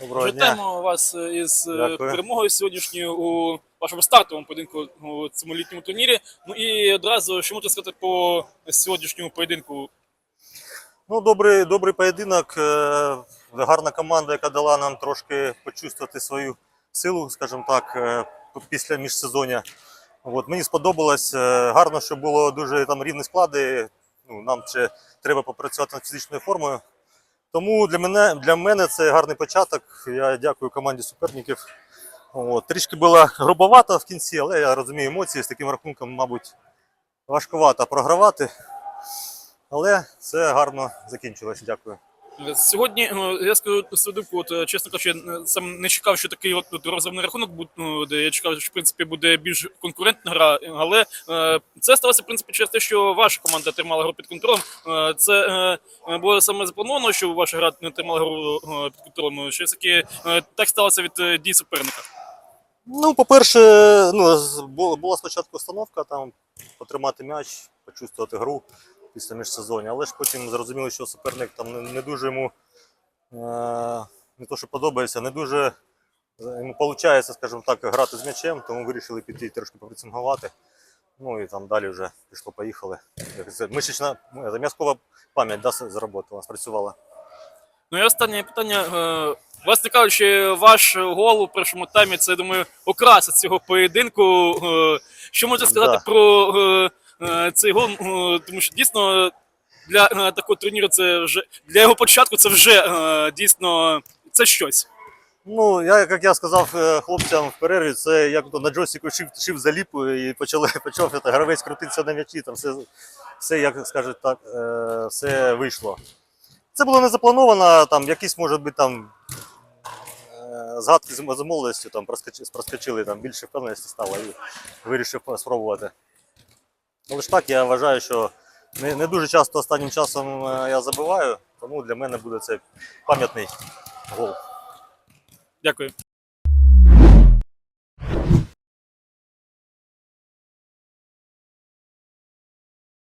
Доброго дня. Вітаємо вас е, із е, Дякую. перемогою сьогоднішньою у вашому стартовому поєдинку у цьому літньому турнірі. Ну і одразу що можете сказати по сьогоднішньому поєдинку? Ну, добрий, добрий поєдинок. е, Гарна команда, яка дала нам трошки почувствувати свою силу, скажімо так, після міжсезоння. От, мені сподобалось. Гарно, що було дуже там рівні склади. Ну, нам ще треба попрацювати над фізичною формою. Тому для мене, для мене це гарний початок. Я дякую команді суперників. От, трішки було грубовато в кінці, але я розумію емоції з таким рахунком, мабуть, важкувато програвати. Але це гарно закінчилось. Дякую. Сьогодні е, я скажу свою от, е, чесно кажучи, е, сам не чекав, що такий от, от розривний рахунок буде. Ну, я чекав, що в принципі буде більш конкурентна гра, але е, це сталося в принципі через те, що ваша команда тримала гру під контролем. Е, це е, було саме заплановано, що ваша гра не тримала гру е, під контролем. Що таки е, так сталося від е, дій суперника. Ну, по-перше, ну, була спочатку установка там потримати м'яч, почувствувати гру після міжсезоння, але ж потім зрозуміли, що суперник там не, дуже йому е, не то, що подобається, не дуже е, йому виходить, скажімо так, грати з м'ячем, тому вирішили піти трошки попрацювати. Ну і там далі вже пішло-поїхали. Мишечна ну, м'язкова пам'ять да, заработала, спрацювала. Ну і останнє питання. Е, Власне кажучи, ваш гол у першому таймі це, я думаю, окраса цього поєдинку. Що можете сказати Да. про цей гол? Е, Тому що дійсно для е, такого турніру це вже для його початку це вже е, дійсно це щось. Ну, я, як я сказав е, хлопцям в перерві, це як на джойстику шив, шив заліпу і почали, почав це, гравець крутитися на м'ячі, там все, все як скажуть так, е, все вийшло. Це було не заплановано, там якісь, може бути, там е, згадки з молодістю там проскочили, проскочили, там більше впевненості стало і вирішив спробувати. Але ж так, я вважаю, що не, не дуже часто останнім часом е, я забиваю, тому для мене буде це пам'ятний гол. Дякую.